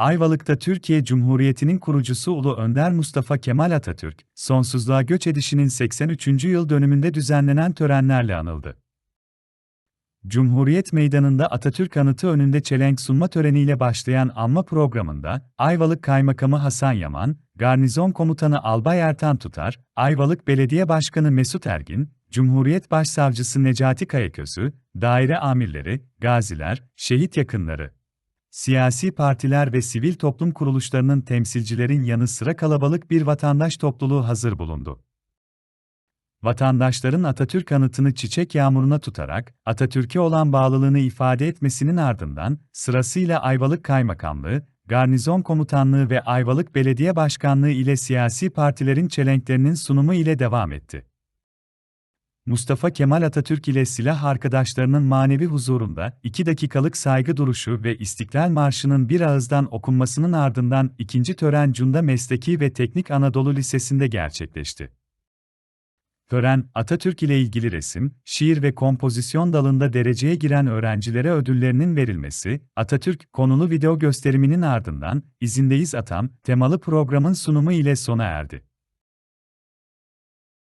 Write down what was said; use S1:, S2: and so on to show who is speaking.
S1: Ayvalık'ta Türkiye Cumhuriyeti'nin kurucusu Ulu Önder Mustafa Kemal Atatürk, sonsuzluğa göç edişinin 83. yıl dönümünde düzenlenen törenlerle anıldı. Cumhuriyet Meydanı'nda Atatürk anıtı önünde çelenk sunma töreniyle başlayan anma programında, Ayvalık Kaymakamı Hasan Yaman, Garnizon Komutanı Albay Ertan Tutar, Ayvalık Belediye Başkanı Mesut Ergin, Cumhuriyet Başsavcısı Necati Kayaközü, daire amirleri, gaziler, şehit yakınları, siyasi partiler ve sivil toplum kuruluşlarının temsilcilerin yanı sıra kalabalık bir vatandaş topluluğu hazır bulundu. Vatandaşların Atatürk anıtını çiçek yağmuruna tutarak Atatürk'e olan bağlılığını ifade etmesinin ardından sırasıyla Ayvalık Kaymakamlığı, Garnizon Komutanlığı ve Ayvalık Belediye Başkanlığı ile siyasi partilerin çelenklerinin sunumu ile devam etti. Mustafa Kemal Atatürk ile silah arkadaşlarının manevi huzurunda iki dakikalık saygı duruşu ve İstiklal Marşı'nın bir ağızdan okunmasının ardından ikinci tören Cunda Mesleki ve Teknik Anadolu Lisesi'nde gerçekleşti. Tören, Atatürk ile ilgili resim, şiir ve kompozisyon dalında dereceye giren öğrencilere ödüllerinin verilmesi, Atatürk konulu video gösteriminin ardından İzindeyiz Atam temalı programın sunumu ile sona erdi.